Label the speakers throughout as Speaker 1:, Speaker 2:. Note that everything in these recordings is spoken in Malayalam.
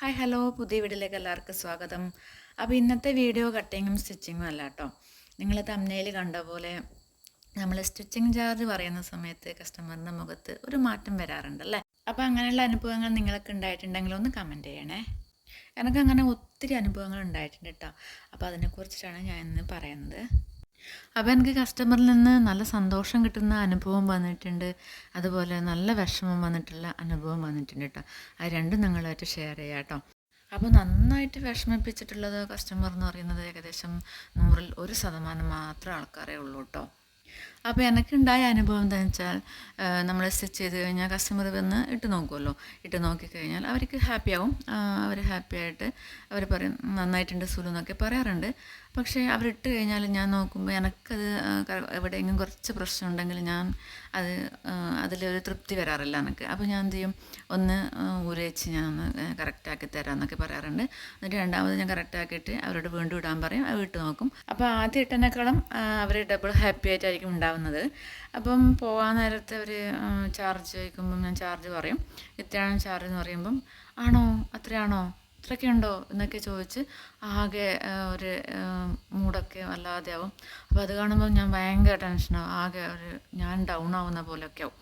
Speaker 1: Hi hello. പുതിയ വീഡിയോയിലേക്ക് എല്ലാവർക്കും സ്വാഗതം. അപ്പോൾ ഇന്നത്തെ വീഡിയോ കട്ടിങ്ങും സ്റ്റിച്ചിങ്ങും അല്ല കേട്ടോ. നിങ്ങൾ തമ്മനയിൽ കണ്ട പോലെ നമ്മൾ സ്റ്റിച്ചിങ് ചാർജ് പറയുന്ന സമയത്ത് കസ്റ്റമറിന്റെ മുഖത്ത് ഒരു മാറ്റം വരാറുണ്ട് അല്ലേ? അപ്പോൾ അങ്ങനെയുള്ള അനുഭവങ്ങൾ നിങ്ങൾക്ക് ഉണ്ടായിട്ടുണ്ടെങ്കിൽ ഒന്ന് കമന്റ് ചെയ്യണേ. എനിക്ക് അങ്ങനെ ഒത്തിരി അനുഭവങ്ങൾ ഉണ്ടായിട്ടുണ്ട് കേട്ടോ. അപ്പോൾ അതിനെക്കുറിച്ചിട്ടാണ് ഞാൻ ഇന്ന് പറയുന്നത്. അപ്പോൾ എനിക്ക് കസ്റ്റമറിൽ നിന്ന് നല്ല സന്തോഷം കിട്ടുന്ന അനുഭവം വന്നിട്ടുണ്ട്. അതുപോലെ നല്ല വിഷമം വന്നിട്ടുള്ള അനുഭവം വന്നിട്ടുണ്ട് കേട്ടോ അത് രണ്ടും നിങ്ങളായിട്ട് ഷെയർ ചെയ്യാം കേട്ടോ അപ്പോൾ നന്നായിട്ട് വിഷമിപ്പിച്ചിട്ടുള്ളത് കസ്റ്റമർ എന്ന് പറയുന്നത് ഏകദേശം നൂറിൽ ഒരു ശതമാനം മാത്രം ആൾക്കാരേ ഉള്ളൂ കേട്ടോ അപ്പോൾ എനിക്കുണ്ടായ അനുഭവം എന്താണെന്ന് വെച്ചാൽ നമ്മൾ സ്റ്റിച്ച് ചെയ്ത് കഴിഞ്ഞാൽ കസ്റ്റമർ വന്ന് ഇട്ട് നോക്കുമല്ലോ ഇട്ട് നോക്കിക്കഴിഞ്ഞാൽ അവർക്ക് ഹാപ്പിയാവും അവർ ഹാപ്പി ആയിട്ട് അവർ പറയും നന്നായിട്ടുണ്ട് സുലു എന്നൊക്കെ പറയാറുണ്ട്. പക്ഷേ അവരിട്ട് കഴിഞ്ഞാൽ ഞാൻ നോക്കുമ്പോൾ എനിക്കത് എവിടെയെങ്കിലും കുറച്ച് പ്രശ്നം ഉണ്ടെങ്കിൽ ഞാൻ അത് അതിലൊരു തൃപ്തി വരാറില്ല എനിക്ക്. അപ്പോൾ ഞാൻ എന്ത് ചെയ്യും? ഒന്ന് ഊരേച്ച് ഞാൻ ഒന്ന് കറക്റ്റാക്കി തരാം എന്നൊക്കെ പറയാറുണ്ട്. എന്നിട്ട് രണ്ടാമത് ഞാൻ കറക്റ്റാക്കിയിട്ട് അവരോട് വീണ്ടും ഇടാൻ പറയും. അവർ ഇട്ട് നോക്കും. അപ്പോൾ ആദ്യം ഇട്ടതിനേക്കാളും അവർ ഡബിൾ ഹാപ്പി ആയിട്ടായിരിക്കും ഉണ്ടാവുന്നത്. അപ്പം പോകാൻ നേരത്തെ അവർ ചാർജ് ചോദിക്കുമ്പം ഞാൻ ചാർജ് പറയും. ഇത്രയാണ് ചാർജ് എന്ന് പറയുമ്പം ആണോ? അത്രയാണോ? ഇത്രയൊക്കെ ഉണ്ടോ? എന്നൊക്കെ ചോദിച്ച് ആകെ ഒരു മൂടൊക്കെ വല്ലാതെ ആവും. അപ്പോൾ അത് കാണുമ്പോൾ ഞാൻ ഭയങ്കര ടെൻഷനാവും ആകെ ഒരു ഞാൻ ഡൗൺ ആവുന്ന പോലെയൊക്കെ ആവും.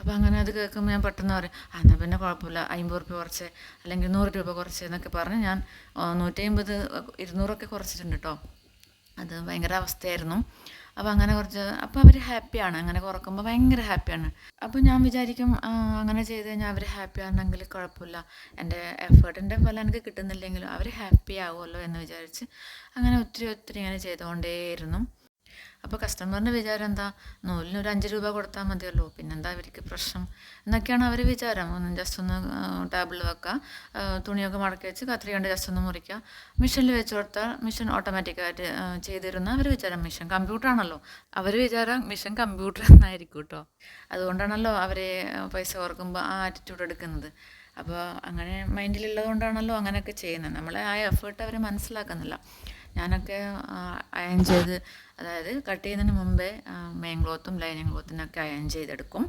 Speaker 1: അപ്പോൾ അങ്ങനെ അത് കേൾക്കുമ്പോൾ ഞാൻ പെട്ടെന്ന് പറയും ആ എന്നാൽ പിന്നെ കുഴപ്പമില്ല. അമ്പത് റുപ്യ കുറച്ച് അല്ലെങ്കിൽ നൂറ് രൂപ കുറച്ച് എന്നൊക്കെ പറഞ്ഞ് ഞാൻ നൂറ്റി അമ്പത് ഇരുന്നൂറൊക്കെ കുറച്ചിട്ടുണ്ട് കേട്ടോ അത് ഭയങ്കര അവസ്ഥയായിരുന്നു. അപ്പോൾ അങ്ങനെ കുറച്ച് അപ്പോൾ അവർ ഹാപ്പിയാണ് അങ്ങനെ കുറക്കുമ്പോൾ ഭയങ്കര ഹാപ്പിയാണ് അപ്പോൾ ഞാൻ വിചാരിക്കും അങ്ങനെ ചെയ്ത് കഴിഞ്ഞാൽ അവർ ഹാപ്പി ആണെങ്കിൽ കുഴപ്പമില്ല. എന്റെ എഫേർട്ടിന്റെ ഫലം എനിക്ക് കിട്ടുന്നില്ലെങ്കിലും അവർ ഹാപ്പി ആവുമല്ലോ എന്ന് വിചാരിച്ച് അങ്ങനെ ഒത്തിരി ഒത്തിരി ഇങ്ങനെ ചെയ്തുകൊണ്ടേയിരുന്നു. അപ്പോൾ കസ്റ്റമറിന്റെ വിചാരം എന്താ? നൂലിന് ഒരു അഞ്ച് രൂപ കൊടുത്താൽ മതിയല്ലോ. പിന്നെന്താ അവർക്ക് പ്രശ്നം? എന്നൊക്കെയാണ് അവർ വിചാരം. ഒന്ന് ജസ്റ്റ് ഒന്ന് ടേബിളിൽ വെക്കുക തുണിയൊക്കെ മടക്കി വെച്ച് കത്രി കൊണ്ട് ജസ്റ്റ് ഒന്ന് മുറിക്കുക മെഷീനിൽ വെച്ച് കൊടുത്താൽ മെഷീൻ ഓട്ടോമാറ്റിക്കായിട്ട് ചെയ്തിരുന്ന അവർ വിചാരം മെഷീൻ കമ്പ്യൂട്ടറാണല്ലോ അവർ വിചാരം മിഷൻ കമ്പ്യൂട്ടർ എന്നായിരിക്കും കേട്ടോ അതുകൊണ്ടാണല്ലോ അവർ പൈസ ഓർക്കുമ്പോൾ ആ ആറ്റിറ്റ്യൂഡ് എടുക്കുന്നത്. അപ്പോൾ അങ്ങനെ മൈൻഡിലുള്ളത് കൊണ്ടാണല്ലോ അങ്ങനെയൊക്കെ ചെയ്യുന്നത്. നമ്മളെ ആ എഫേർട്ട് അവർ മനസ്സിലാക്കുന്നില്ല. ഞാനൊക്കെ അയൺ ചെയ്ത് അതായത് കട്ട് ചെയ്യുന്നതിന് മുമ്പേ മെയിൻ ക്ലോത്തും ലൈനിങ് ക്ലോത്തിനൊക്കെ അയൺ ചെയ്തെടുക്കും.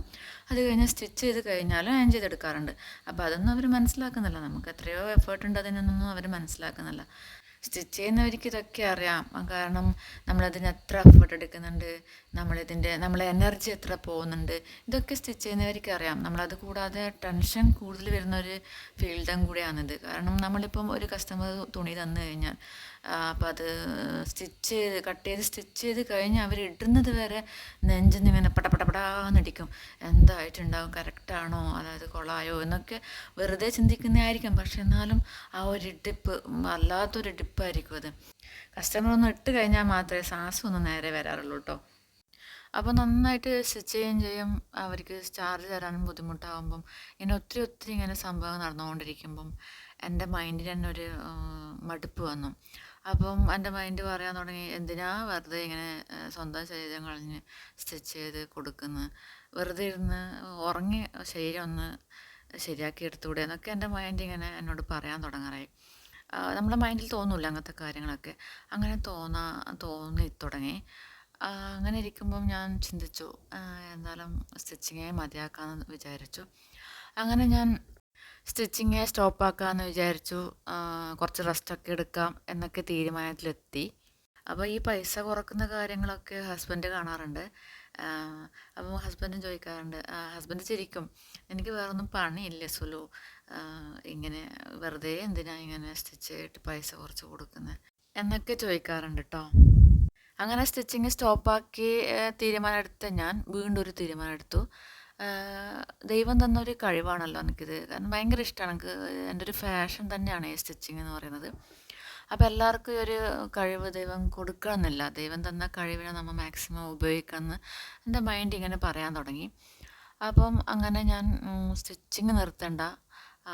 Speaker 1: അത് കഴിഞ്ഞ് സ്റ്റിച്ച് ചെയ്ത് കഴിഞ്ഞാലും അയൺ ചെയ്തെടുക്കാറുണ്ട്. അപ്പോൾ അതൊന്നും അവർ മനസ്സിലാക്കുന്നില്ല. നമുക്ക് എത്രയോ എഫേർട്ട് ഉണ്ട് അതിനൊന്നും അവർ മനസ്സിലാക്കുന്നില്ല. സ്റ്റിച്ച് ചെയ്യുന്നവർക്ക് ഇതൊക്കെ അറിയാം. കാരണം നമ്മളതിന് എത്ര എഫേർട്ട് എടുക്കുന്നുണ്ട് നമ്മളിതിന്റെ നമ്മളെ എനർജി എത്ര പോകുന്നുണ്ട് ഇതൊക്കെ സ്റ്റിച്ച് ചെയ്യുന്നവർക്ക് അറിയാം. നമ്മളത് കൂടാതെ ടെൻഷൻ കൂടുതൽ വരുന്ന ഒരു ഫീൽഡും കൂടിയാണിത്. കാരണം നമ്മളിപ്പം ഒരു കസ്റ്റമർ തുണി തന്നു കഴിഞ്ഞാൽ അപ്പോൾ അത് സ്റ്റിച്ച് ചെയ്ത് കട്ട് ചെയ്ത് സ്റ്റിച്ച് ചെയ്ത് കഴിഞ്ഞ് അവർ ഇടുന്നത് വരെ നെഞ്ചിൽ നിന്ന് ഇങ്ങനെ പടപടപടാന്നിടിക്കും എന്തായിട്ടുണ്ടാവും? കറക്റ്റാണോ അതായത് കൊളായോ? എന്നൊക്കെ വെറുതെ ചിന്തിക്കുന്നതായിരിക്കും. പക്ഷെ എന്നാലും ആ ഒരു ഇടിപ്പ് വല്ലാത്തൊരു ഇടിപ്പായിരിക്കും അത്. കസ്റ്റമർ ഒന്ന് ഇട്ട് കഴിഞ്ഞാൽ മാത്രമേ ശ്വാസം ഒന്ന് നേരെ വരാറുള്ളൂ കേട്ടോ അപ്പോൾ നന്നായിട്ട് സ്റ്റിച്ച് ചെയ്യുകയും ചെയ്യും. അവർക്ക് ചാർജ് തരാനും ബുദ്ധിമുട്ടാകുമ്പം ഇങ്ങനെ ഒത്തിരി ഒത്തിരി ഇങ്ങനെ സംഭവം നടന്നുകൊണ്ടിരിക്കുമ്പം എന്റെ മൈൻഡിന് തന്നെ ഒരു മടുപ്പ് വന്നു. അപ്പം എന്റെ മൈൻഡ് പറയാൻ തുടങ്ങി എന്തിനാ വെറുതെ ഇങ്ങനെ സ്വന്തം ശരീരം കളഞ്ഞ് സ്റ്റിച്ച് ചെയ്ത് കൊടുക്കുന്നത് വെറുതെ ഇരുന്ന് ഉറങ്ങി ശരീരം ഒന്ന് ശരിയാക്കി എടുത്തുകൂടെ എന്നൊക്കെ എന്റെ മൈൻഡ് ഇങ്ങനെ എന്നോട് പറയാൻ തുടങ്ങാറായി. നമ്മുടെ മൈൻഡിൽ തോന്നില്ല അങ്ങനത്തെ കാര്യങ്ങളൊക്കെ. അങ്ങനെ തോന്നാ തോന്നി തുടങ്ങി. അങ്ങനെ ഇരിക്കുമ്പം ഞാൻ ചിന്തിച്ചു എന്തായാലും സ്റ്റിച്ചിങ്ങേ മതിയാക്കാമെന്ന് വിചാരിച്ചു. അങ്ങനെ ഞാൻ സ്റ്റിച്ചിങ് സ്റ്റോപ്പാക്കാമെന്ന് വിചാരിച്ചു. കുറച്ച് റെസ്റ്റൊക്കെ എടുക്കാം എന്നൊക്കെ തീരുമാനത്തിലെത്തി. അപ്പോൾ ഈ പൈസ കുറക്കുന്ന കാര്യങ്ങളൊക്കെ ഹസ്ബൻഡ് കാണാറുണ്ട്. അപ്പോൾ ഹസ്ബൻഡും ചോദിക്കാറുണ്ട് ഹസ്ബൻഡ് ചിരിക്കും എനിക്ക് വേറൊന്നും പണിയില്ല സുലു. ഇങ്ങനെ വെറുതെ എന്തിനാ ഇങ്ങനെ സ്റ്റിച്ച് ചെയ്തിട്ട് പൈസ കുറച്ച് കൊടുക്കുന്നത് എന്നൊക്കെ ചോദിക്കാറുണ്ട് കേട്ടോ അങ്ങനെ സ്റ്റിച്ചിങ് സ്റ്റോപ്പാക്കി തീരുമാനമെടുത്ത ഞാൻ വീണ്ടും ഒരു തീരുമാനം എടുത്തു ദൈവം തന്നൊരു കഴിവാണല്ലോ എനിക്കിത്. കാരണം ഭയങ്കര ഇഷ്ടമാണ് എനിക്ക്. എന്റെ ഒരു ഫാഷൻ തന്നെയാണ് ഈ സ്റ്റിച്ചിങ് എന്ന് പറയുന്നത്. അപ്പോൾ എല്ലാവർക്കും ഈ ഒരു കഴിവ് ദൈവം കൊടുക്കണമെന്നില്ല. ദൈവം തന്ന കഴിവിനെ നമ്മൾ മാക്സിമം ഉപയോഗിക്കണമെന്ന് എന്റെ മൈൻഡ് ഇങ്ങനെ പറയാൻ തുടങ്ങി. അപ്പം അങ്ങനെ ഞാൻ സ്റ്റിച്ചിങ് നിർത്തേണ്ട.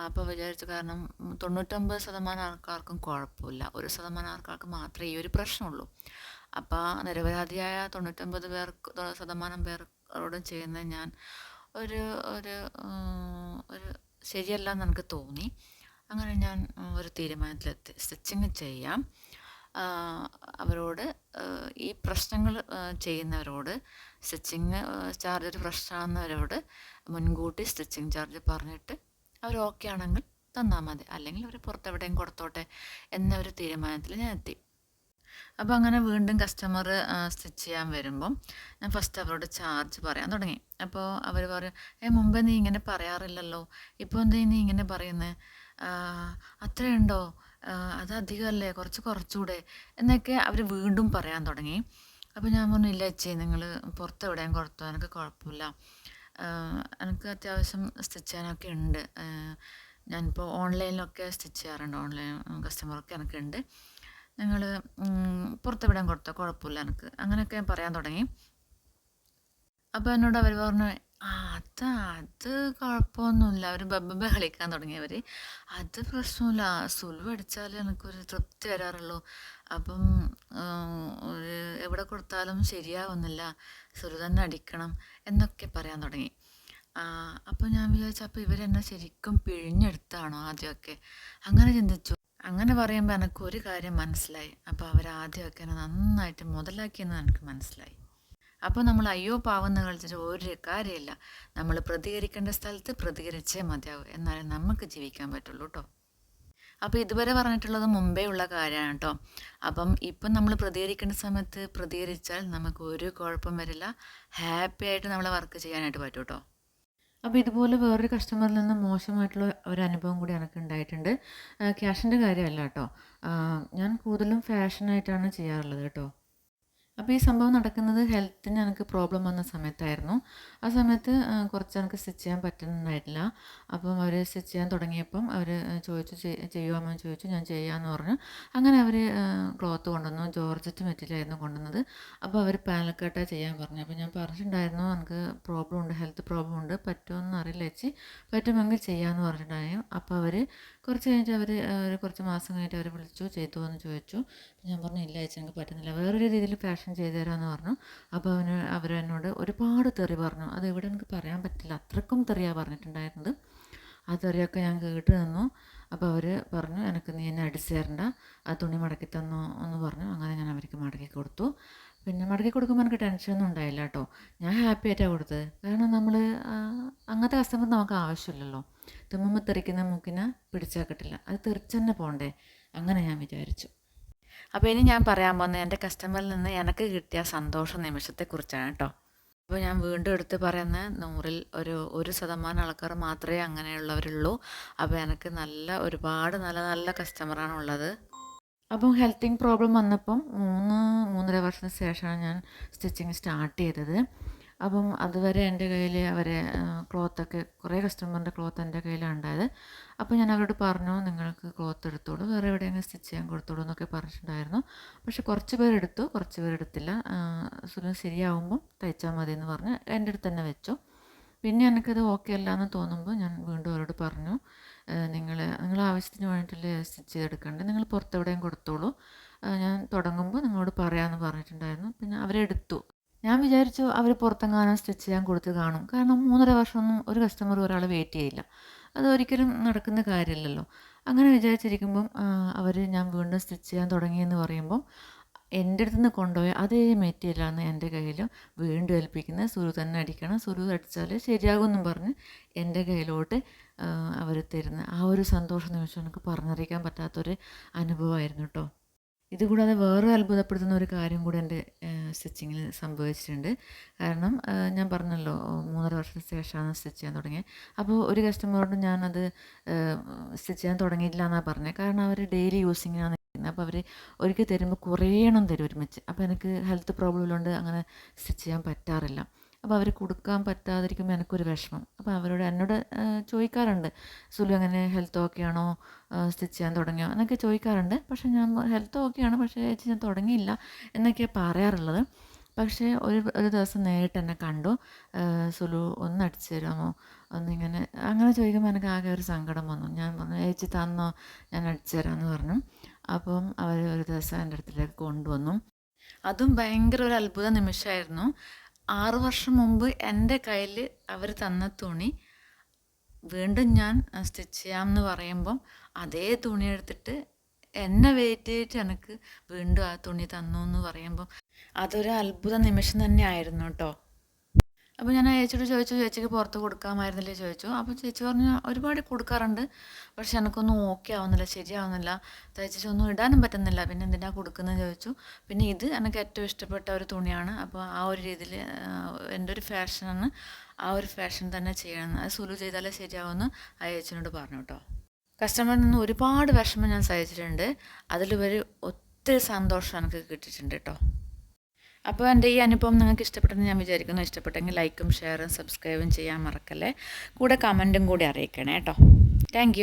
Speaker 1: അപ്പോൾ വിചാരിച്ചു കാരണം തൊണ്ണൂറ്റൊമ്പത് ശതമാനം ആൾക്കാർക്കും കുഴപ്പമില്ല. ഒരു ശതമാനം ആൾക്കാർക്ക് മാത്രമേ ഈ ഒരു പ്രശ്നമുള്ളൂ. അപ്പോൾ നിരപരാധിയായ തൊണ്ണൂറ്റൊമ്പത് പേർക്ക് ശതമാനം പേരോടും ചെയ്യുന്ന ഞാൻ ഒരു ഒരു ഒരു ശരിയല്ല എന്ന് തോന്നി. അങ്ങനെ ഞാൻ ഒരു തീരുമാനത്തിലെത്തി. സ്റ്റിച്ചിങ് ചെയ്യാം. അവരോട് ഈ പ്രശ്നങ്ങൾ ചെയ്യുന്നവരോട് സ്റ്റിച്ചിങ് ചാർജ് ഒരു പ്രശ്നമാണെന്നവരോട് മുൻകൂട്ടി സ്റ്റിച്ചിങ് ചാർജ് പറഞ്ഞിട്ട് അവർ ഓക്കെ ആണെങ്കിൽ തന്നാൽ മതി. അല്ലെങ്കിൽ അവർ പുറത്തെവിടെയും കൊടുത്തോട്ടെ എന്ന ഒരു തീരുമാനത്തിൽ ഞാൻ എത്തി. അപ്പോൾ അങ്ങനെ വീണ്ടും കസ്റ്റമർ സ്റ്റിച്ച് ചെയ്യാൻ വരുമ്പം ഞാൻ ഫസ്റ്റ് അവരോട് ചാർജ് പറയാൻ തുടങ്ങി. അപ്പോൾ അവർ പറയും ഏ മുമ്പേ നീ ഇങ്ങനെ പറയാറില്ലല്ലോ. ഇപ്പോൾ എന്താ നീ ഇങ്ങനെ പറയുന്നത് അത്രയുണ്ടോ? അത് അധികമല്ലേ? കുറച്ച് കുറച്ചുകൂടെ എന്നൊക്കെ അവർ വീണ്ടും പറയാൻ തുടങ്ങി. അപ്പോൾ ഞാൻ പറഞ്ഞു ഇല്ല ചേച്ചി നിങ്ങൾ പുറത്ത് എവിടെയും കൊടുത്തോ എനിക്ക് കുഴപ്പമില്ല. എനിക്ക് അത്യാവശ്യം സ്റ്റിച്ച് ചെയ്യാനൊക്കെ ഉണ്ട്. ഞാനിപ്പോൾ ഓൺലൈനിലൊക്കെ സ്റ്റിച്ച് ചെയ്യാറുണ്ട്. ഓൺലൈൻ കസ്റ്റമറൊക്കെ എനിക്കുണ്ട് നിങ്ങൾ പുറത്തെവിടെയും കൊടുത്തോ കുഴപ്പമില്ല എനിക്ക്. അങ്ങനെയൊക്കെ ഞാൻ പറയാൻ തുടങ്ങി. അപ്പോൾ എന്നോട് അവർ പറഞ്ഞു അത് അത് കുഴപ്പമൊന്നുമില്ല. അവർ ബബ്ബ കളിക്കാൻ തുടങ്ങിയവർ അത് പ്രശ്നമില്ല. സുലു അടിച്ചാൽ എനിക്കൊരു തൃപ്തി വരാറുള്ളൂ. അപ്പം ഒരു എവിടെ കൊടുത്താലും ശരിയാവുന്നില്ല. സുലു തന്നെ അടിക്കണം. എന്നൊക്കെ പറയാൻ തുടങ്ങി. അപ്പോൾ ഞാൻ വിചാരിച്ചു അപ്പോൾ ഇവരെന്നെ ശരിക്കും പിഴിഞ്ഞെടുത്താണോ ആദ്യമൊക്കെ? അങ്ങനെ ചിന്തിച്ചു. അങ്ങനെ പറയുമ്പോൾ എനിക്ക് ഒരു കാര്യം മനസ്സിലായി. അപ്പോൾ അവരാദ്യമൊക്കെ എന്നെ നന്നായിട്ട് മുതലാക്കിയെന്ന് എനിക്ക് മനസ്സിലായി. അപ്പോൾ നമ്മൾ അയ്യോ പാവെന്ന് കളിച്ചിട്ട് ഒരു കാര്യമില്ല. നമ്മൾ പ്രതികരിക്കേണ്ട സ്ഥലത്ത് പ്രതികരിച്ചേ മതിയാവും. എന്നാലേ നമുക്ക് ജീവിക്കാൻ പറ്റുള്ളൂ കേട്ടോ അപ്പോൾ ഇതുവരെ പറഞ്ഞിട്ടുള്ളത് മുമ്പേ ഉള്ള കാര്യമാണ് കേട്ടോ അപ്പം ഇപ്പം നമ്മൾ പ്രതികരിക്കേണ്ട സമയത്ത് പ്രതികരിച്ചാൽ നമുക്ക് ഒരു കുഴപ്പം വരില്ല. ഹാപ്പി ആയിട്ട് നമ്മളെ വർക്ക് ചെയ്യാനായിട്ട് പറ്റും കേട്ടോ അപ്പോൾ ഇതുപോലെ വേറൊരു കസ്റ്റമറിൽ നിന്ന് മോശമായിട്ടുള്ള ഒരു അനുഭവം കൂടി എനിക്ക് ഉണ്ടായിട്ടുണ്ട് ക്യാഷിന്റെ കാര്യമല്ല കേട്ടോ. ഞാൻ കൂടുതലും ഫാഷനായിട്ടാണ് ചെയ്യാറുള്ളത് കേട്ടോ. അപ്പോൾ ഈ സംഭവം നടക്കുന്നത് ഹെൽത്തിന് എനിക്ക് പ്രോബ്ലം വന്ന സമയത്തായിരുന്നു. ആ സമയത്ത് കുറച്ച് എനിക്ക് സ്റ്റിച്ച് ചെയ്യാൻ പറ്റുന്നുണ്ടായിട്ടില്ല. അപ്പം അവർ സ്റ്റിച്ച് ചെയ്യാൻ തുടങ്ങിയപ്പം അവർ ചോദിച്ചു ചെയ്യുവാമെന്ന് ചോദിച്ചു ഞാൻ ചെയ്യാമെന്ന് പറഞ്ഞു. അങ്ങനെ അവർ ക്ലോത്ത് കൊണ്ടുവന്നു. ജോർജറ്റ് മെറ്റീരിയലായിരുന്നു കൊണ്ടുവന്നത്. അപ്പോൾ അവർ പാലക്കാട്ടാണ് ചെയ്യാൻ പറഞ്ഞു. അപ്പോൾ ഞാൻ പറഞ്ഞിട്ടുണ്ടായിരുന്നു എനിക്ക് പ്രോബ്ലം ഉണ്ട് ഹെൽത്ത് പ്രോബ്ലം ഉണ്ട്. പറ്റുമെന്ന് അറിയില്ല ചേച്ചി. പറ്റുമെങ്കിൽ ചെയ്യാമെന്ന് പറഞ്ഞിട്ടുണ്ടായിരുന്നു. അപ്പോൾ അവർ കുറച്ച് കഴിഞ്ഞിട്ട് അവർ ഒരു കുറച്ച് മാസം കഴിഞ്ഞിട്ട് അവർ വിളിച്ചു ചെയ്തു എന്ന് ചോദിച്ചു. ഞാൻ പറഞ്ഞു ഇല്ല ചേച്ചി എനിക്ക് പറ്റുന്നില്ല. വേറൊരു രീതിയിൽ ഫാഷൻ ചെയ്തു തരാമെന്ന് പറഞ്ഞു. അപ്പോൾ അവന് അവരെന്നോട് ഒരുപാട് തെറി പറഞ്ഞു. അത് ഇവിടെ എനിക്ക് പറയാൻ പറ്റില്ല. അത്രക്കും തെറിയാണ് പറഞ്ഞിട്ടുണ്ടായിരുന്നത്. ആ തെറിയൊക്കെ ഞാൻ കേട്ട് നിന്നു. അപ്പോൾ അവർ പറഞ്ഞു എനിക്ക് നീ എന്നെ അടിച്ചു തരണ്ട. ആ തുണി മടക്കി തന്നു എന്ന് പറഞ്ഞു. അങ്ങനെ ഞാൻ അവർക്ക് മടക്കി കൊടുത്തു. പിന്നെ മടക്കി കൊടുക്കുമ്പോൾ എനിക്ക് ടെൻഷനൊന്നും ഉണ്ടായില്ല കേട്ടോ ഞാൻ ഹാപ്പി ആയിട്ടാണ് കൊടുത്തത്. കാരണം നമ്മൾ അങ്ങനത്തെ കസ്റ്റമർ നമുക്ക് ആവശ്യമില്ലല്ലോ. തുമ്മുമ്പോൾ തെറിക്കുന്ന മൂക്കിനെ പിടിച്ചാൽ കിട്ടില്ല. അത് തെറിച്ച് തന്നെ പോകണ്ടേ അങ്ങനെ ഞാൻ വിചാരിച്ചു. അപ്പോൾ ഇനി ഞാൻ പറയാൻ പോകുന്നത് എന്റെ കസ്റ്റമറിൽ നിന്ന് എനിക്ക് കിട്ടിയ സന്തോഷ നിമിഷത്തെക്കുറിച്ചാണ് കേട്ടോ. അപ്പോൾ ഞാൻ വീണ്ടും എടുത്ത് പറയുന്നത് നൂറിൽ ഒരു ഒരു ശതമാനം ആൾക്കാർ മാത്രമേ അങ്ങനെയുള്ളവരുള്ളൂ. അപ്പോൾ എനിക്ക് നല്ല ഒരുപാട് നല്ല നല്ല കസ്റ്റമറാണ് ഉള്ളത്. അപ്പം ഹെൽത്തിങ് പ്രോബ്ലം വന്നപ്പം മൂന്ന് മൂന്നര വർഷത്തിന് ശേഷമാണ് ഞാൻ സ്റ്റിച്ചിങ് സ്റ്റാർട്ട് ചെയ്തത്. അപ്പം അതുവരെ എന്റെ കയ്യിൽ അവരെ ക്ലോത്തൊക്കെ കുറേ കസ്റ്റമറിന്റെ ക്ലോത്ത് എന്റെ കയ്യിലാണ് ഉണ്ടായത്. അപ്പോൾ ഞാൻ അവരോട് പറഞ്ഞു നിങ്ങൾക്ക് ക്ലോത്ത് എടുത്തോളൂ വേറെ എവിടെയെങ്കിലും സ്റ്റിച്ച് ചെയ്യാൻ കൊടുത്തോളൂ എന്നൊക്കെ പറഞ്ഞിട്ടുണ്ടായിരുന്നു. പക്ഷെ കുറച്ച് പേരെടുത്തു കുറച്ച് പേരെടുത്തില്ല സുലം ശരിയാവുമ്പം തയ്ച്ചാൽ മതി എന്ന് പറഞ്ഞ് എന്റെ അടുത്ത് തന്നെ വെച്ചു. പിന്നെ എനിക്കത് ഓക്കെ അല്ല എന്ന് തോന്നുമ്പോൾ ഞാൻ വീണ്ടും അവരോട് പറഞ്ഞു നിങ്ങൾ നിങ്ങൾ ആവശ്യത്തിന് വേണ്ടിയിട്ടല്ലേ സ്റ്റിച്ച് ചെയ്തെടുക്കണ്ടേ നിങ്ങൾ പുറത്തെവിടെയും കൊടുത്തോളൂ. ഞാൻ തുടങ്ങുമ്പോൾ നിങ്ങളോട് പറയാമെന്ന് പറഞ്ഞിട്ടുണ്ടായിരുന്നു. പിന്നെ അവരെടുത്തു. ഞാൻ വിചാരിച്ചു അവർ പുറത്തെങ്ങാനും സ്റ്റിച്ച് ചെയ്യാൻ കൊടുത്ത് കാണും. കാരണം മൂന്നര വർഷമൊന്നും ഒരു കസ്റ്റമർ ഒരാൾ വെയിറ്റ് ചെയ്യില്ല. അത് ഒരിക്കലും നടക്കുന്ന കാര്യമില്ലല്ലോ അങ്ങനെ വിചാരിച്ചിരിക്കുമ്പം അവർ ഞാൻ വീണ്ടും സ്റ്റിച്ച് ചെയ്യാൻ തുടങ്ങിയെന്ന് പറയുമ്പം എന്റെ അടുത്ത് നിന്ന് കൊണ്ടുപോയി അതേ മെറ്റീരിയലാണ് എന്റെ കയ്യിൽ വീണ്ടും ഏൽപ്പിക്കുന്നത്. സുരു തന്നെ അടിക്കണം. സുരു അടിച്ചാൽ ശരിയാകുമെന്നും പറഞ്ഞ് എന്റെ കയ്യിലോട്ട് അവർ തരുന്ന ആ ഒരു സന്തോഷ നിമിഷം എനിക്ക് പറഞ്ഞറിയിക്കാൻ പറ്റാത്തൊരു അനുഭവമായിരുന്നു കേട്ടോ ഇതുകൂടാതെ വേറെ അത്ഭുതപ്പെടുത്തുന്ന ഒരു കാര്യം കൂടെ എന്റെ സ്റ്റിച്ചിങ്ങിൽ സംഭവിച്ചിട്ടുണ്ട്. കാരണം ഞാൻ പറഞ്ഞല്ലോ മൂന്നര വർഷത്തിന് ശേഷമാണ് സ്റ്റിച്ച് ചെയ്യാൻ തുടങ്ങിയത്. അപ്പോൾ ഒരു കസ്റ്റമറോട് ഞാനത് സ്റ്റിച്ച് ചെയ്യാൻ തുടങ്ങിയില്ല എന്നാണ് പറഞ്ഞത്. കാരണം അവർ ഡെയിലി യൂസിങ്ങിനാണ് നിൽക്കുന്നത്. അപ്പോൾ അവർ ഒരിക്കൽ തരുമ്പോൾ കുറേ എണ്ണം തരും ഒരുമിച്ച്. അപ്പോൾ എനിക്ക് ഹെൽത്ത് പ്രോബ്ലം ഉള്ളതുകൊണ്ട് അങ്ങനെ സ്റ്റിച്ച് ചെയ്യാൻ പറ്റാറില്ല. അപ്പോൾ അവർ കൊടുക്കാൻ പറ്റാതിരിക്കുമ്പോൾ എനിക്കൊരു വിഷമം. അപ്പോൾ അവരോട് എന്നോട് ചോദിക്കാറുണ്ട് സുലു അങ്ങനെ ഹെൽത്ത് ഓക്കെ ആണോ? സ്റ്റിച്ച് ചെയ്യാൻ തുടങ്ങിയോ? എന്നൊക്കെ ചോദിക്കാറുണ്ട്. പക്ഷേ ഞാൻ ഹെൽത്ത് ഓക്കെയാണ് പക്ഷേ ചേച്ചി ഞാൻ തുടങ്ങിയില്ല എന്നൊക്കെയാണ് പറയാറുള്ളത്. പക്ഷേ ഒരു ഒരു ദിവസം നേരിട്ട് എന്നെ കണ്ടു. സുലു ഒന്ന് അടിച്ചു തരാമോ? ഒന്നിങ്ങനെ അങ്ങനെ ചോദിക്കുമ്പോൾ എനിക്ക് ആകെ ഒരു സങ്കടം വന്നു. ഞാൻ പറഞ്ഞു ചേച്ചി തന്നോ? ഞാൻ അടിച്ചു തരാമെന്ന് പറഞ്ഞു. അപ്പം അവർ ഒരു ദിവസം എന്റെ അടുത്തിലേക്ക് കൊണ്ടുവന്നു. അതും ഭയങ്കര ഒരു അത്ഭുത നിമിഷമായിരുന്നു. ആറു വർഷം മുമ്പ് എന്റെ കയ്യിൽ അവർ തന്ന തുണി വീണ്ടും ഞാൻ സ്റ്റിച്ച് ചെയ്യാം എന്ന് പറയുമ്പം അതേ തുണി എടുത്തിട്ട് എന്നെ വെയിറ്റ് ചെയ്തിട്ട് എനിക്ക് വീണ്ടും ആ തുണി തന്നു എന്ന് പറയുമ്പം അതൊരു അത്ഭുത നിമിഷം തന്നെ ആയിരുന്നു കേട്ടോ. അപ്പോൾ ഞാൻ ചേച്ചിയോട് ചോദിച്ചു ചേച്ചിക്ക് പുറത്ത് കൊടുക്കാമായിരുന്നില്ലേ? ചോദിച്ചു. അപ്പോൾ ചേച്ചി പറഞ്ഞു ഒരുപാട് കൊടുക്കാറുണ്ട്. പക്ഷെ എനിക്കൊന്നും ഓക്കെ ആവുന്നില്ല ശരിയാവുന്നില്ല. തയ്ച്ചിട്ട് ഒന്നും ഇടാനും പറ്റുന്നില്ല. പിന്നെ എന്തിനാ കൊടുക്കുന്നത് ചോദിച്ചു. പിന്നെ ഇത് എനിക്ക് ഏറ്റവും ഇഷ്ടപ്പെട്ട ഒരു തുണിയാണ്. അപ്പോൾ ആ ഒരു രീതിയിൽ എന്റെ ഒരു ഫാഷനാണ് ആ ഒരു ഫാഷൻ തന്നെ ചെയ്യണം. അത് സുലു ചെയ്താലേ ശരിയാവുമെന്ന് ആ ചേച്ചിനോട് പറഞ്ഞു കേട്ടോ. കസ്റ്റമറിൽ നിന്ന് ഒരുപാട് വിഷമം ഞാൻ സഹിച്ചിട്ടുണ്ട്. അതിലുപരി ഒത്തിരി സന്തോഷം എനിക്ക് കിട്ടിയിട്ടുണ്ട് കേട്ടോ. അപ്പോൾ എന്റെ ഈ അനുഭവം നിങ്ങൾക്ക് ഇഷ്ടപ്പെട്ടെന്ന് ഞാൻ വിചാരിക്കുന്നു. ഇഷ്ടപ്പെട്ടെങ്കിൽ ലൈക്കും ഷെയറും സബ്സ്ക്രൈബും ചെയ്യാൻ മറക്കല്ലേ. കൂടെ കമന്റും കൂടി അറിയിക്കണേ കേട്ടോ. താങ്ക്